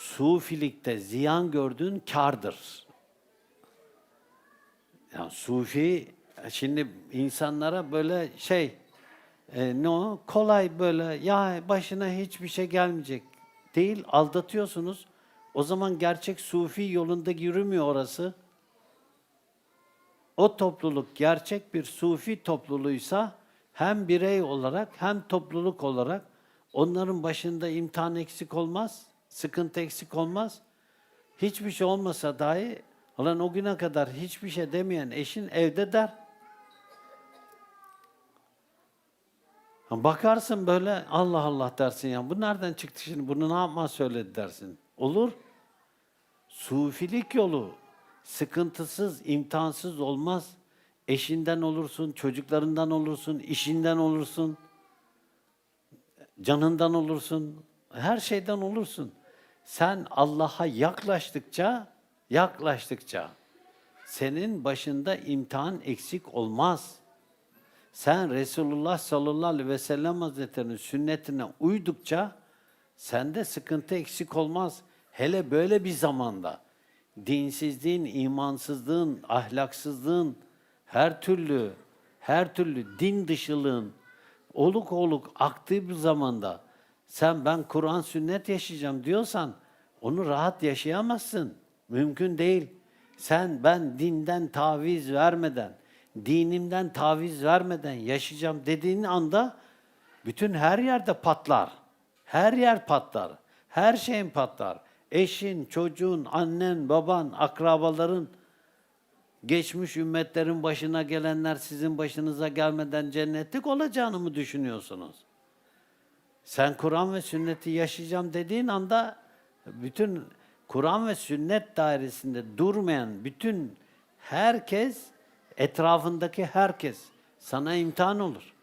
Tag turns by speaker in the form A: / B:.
A: sufilikte ziyan gördüğün kardır. Yani sufi şimdi insanlara böyle şey e, ne o kolay böyle ya başına hiçbir şey gelmeyecek değil aldatıyorsunuz. O zaman gerçek sufi yolunda yürümüyor orası. O topluluk gerçek bir sufi topluluğuysa hem birey olarak hem topluluk olarak onların başında imtihan eksik olmaz, sıkıntı eksik olmaz. Hiçbir şey olmasa dahi Ulan o güne kadar hiçbir şey demeyen eşin evde der. Bakarsın böyle Allah Allah dersin ya. Bu nereden çıktı şimdi? Bunu ne yapma söyledi dersin. Olur. Sufilik yolu sıkıntısız, imtihansız olmaz. Eşinden olursun, çocuklarından olursun, işinden olursun, canından olursun, her şeyden olursun. Sen Allah'a yaklaştıkça, yaklaştıkça senin başında imtihan eksik olmaz. Sen Resulullah sallallahu aleyhi ve sellem hazretlerinin sünnetine uydukça sende sıkıntı eksik olmaz. Hele böyle bir zamanda dinsizliğin, imansızlığın, ahlaksızlığın, her türlü her türlü din dışılığın oluk oluk aktığı bir zamanda sen ben Kur'an sünnet yaşayacağım diyorsan onu rahat yaşayamazsın. Mümkün değil. Sen ben dinden taviz vermeden, dinimden taviz vermeden yaşayacağım dediğin anda bütün her yerde patlar. Her yer patlar. Her şeyin patlar. Eşin, çocuğun, annen, baban, akrabaların, geçmiş ümmetlerin başına gelenler sizin başınıza gelmeden cennetlik olacağını mı düşünüyorsunuz? Sen Kur'an ve sünneti yaşayacağım dediğin anda bütün Kur'an ve sünnet dairesinde durmayan bütün herkes, etrafındaki herkes sana imtihan olur.